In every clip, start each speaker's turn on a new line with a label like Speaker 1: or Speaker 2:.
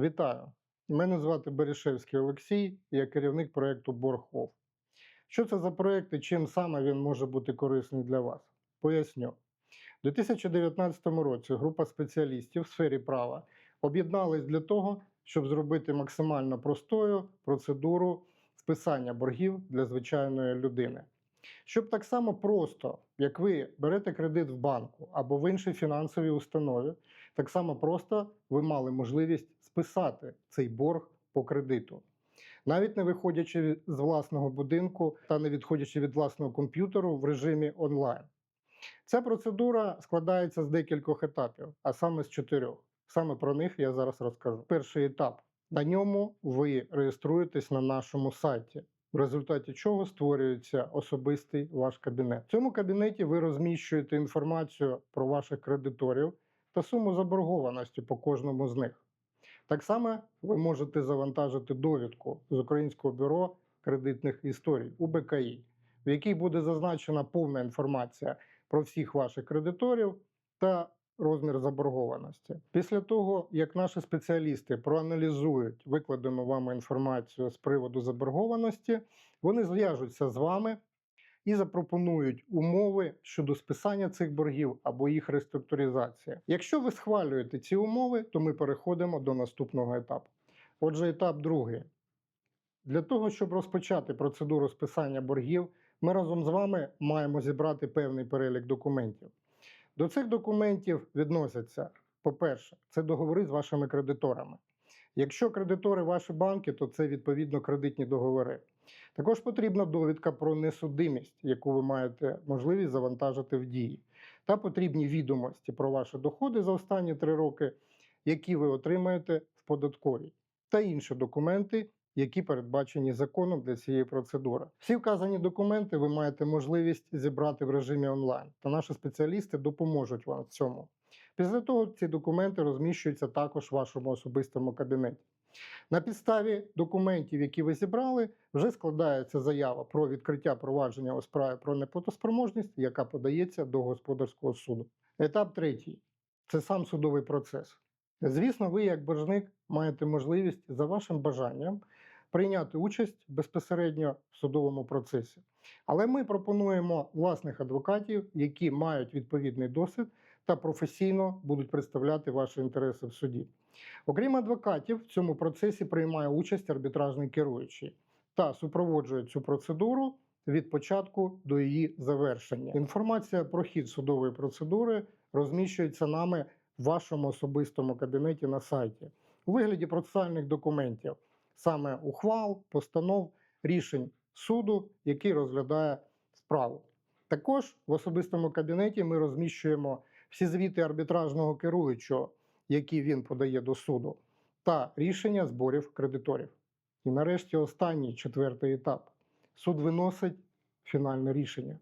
Speaker 1: Вітаю! Мене звати Берішевський Олексій, я керівник проєкту Боргхов. Що це за проєкт і чим саме він може бути корисний для вас? Поясню. У 2019 році група спеціалістів в сфері права об'єдналась для того, щоб зробити максимально простою процедуру списання боргів для звичайної людини. Щоб так само просто, як ви берете кредит в банку або в іншій фінансовій установі, так само просто ви мали можливість списати цей борг по кредиту. Навіть не виходячи з власного будинку та не відходячи від власного комп'ютеру в режимі онлайн. Ця процедура складається з декількох етапів, а саме з чотирьох. Саме про них я зараз розкажу. Перший етап. На ньому ви реєструєтесь на нашому сайті, в результаті чого створюється особистий ваш кабінет. В цьому кабінеті ви розміщуєте інформацію про ваших кредиторів та суму заборгованості по кожному з них. Так само ви можете завантажити довідку з Українського бюро кредитних історій УБКІ, в якій буде зазначена повна інформація про всіх ваших кредиторів та розмір заборгованості. Після того, як наші спеціалісти проаналізують викладену вами інформацію з приводу заборгованості, вони зв'яжуться з вами і запропонують умови щодо списання цих боргів або їх реструктуризації. Якщо ви схвалюєте ці умови, то ми переходимо до наступного етапу. Отже, етап другий. Для того, щоб розпочати процедуру списання боргів, ми разом з вами маємо зібрати певний перелік документів. До цих документів відносяться, по-перше, це договори з вашими кредиторами. Якщо кредитори ваші банки, то це відповідно кредитні договори. Також потрібна довідка про несудимість, яку ви маєте можливість завантажити в дії, та потрібні відомості про ваші доходи за останні три роки, які ви отримаєте в податковій, та інші документи, які передбачені законом для цієї процедури. Всі вказані документи ви маєте можливість зібрати в режимі онлайн, та наші спеціалісти допоможуть вам в цьому. Після того ці документи розміщуються також в вашому особистому кабінеті. На підставі документів, які ви зібрали, вже складається заява про відкриття провадження у справі про неплатоспроможність, яка подається до господарського суду. Етап третій це сам судовий процес. Звісно, ви, як боржник, маєте можливість за вашим бажанням прийняти участь безпосередньо в судовому процесі. Але ми пропонуємо власних адвокатів, які мають відповідний досвід та професійно будуть представляти ваші інтереси в суді. Окрім адвокатів, в цьому процесі приймає участь арбітражний керуючий та супроводжує цю процедуру від початку до її завершення. Інформація про хід судової процедури розміщується нами в вашому особистому кабінеті на сайті у вигляді процесуальних документів, саме ухвал, постанов, рішень суду, який розглядає справу. Також в особистому кабінеті ми розміщуємо всі звіти арбітражного керуючого, які він подає до суду, та рішення зборів кредиторів. І нарешті останній четвертий етап. Суд виносить фінальне рішення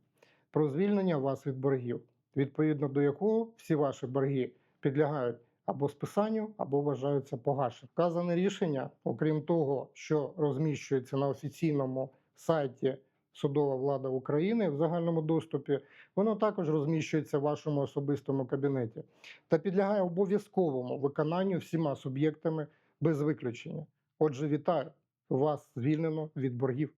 Speaker 1: про звільнення вас від боргів, відповідно до якого всі ваші борги підлягають або списанню, або вважаються погашені. Вказане рішення, окрім того, що розміщується на офіційному сайті Судова влада України в загальному доступі, воно також розміщується в вашому особистому кабінеті та підлягає обов'язковому виконанню всіма суб'єктами без виключення. Отже, вітаю! Вас звільнено від боргів.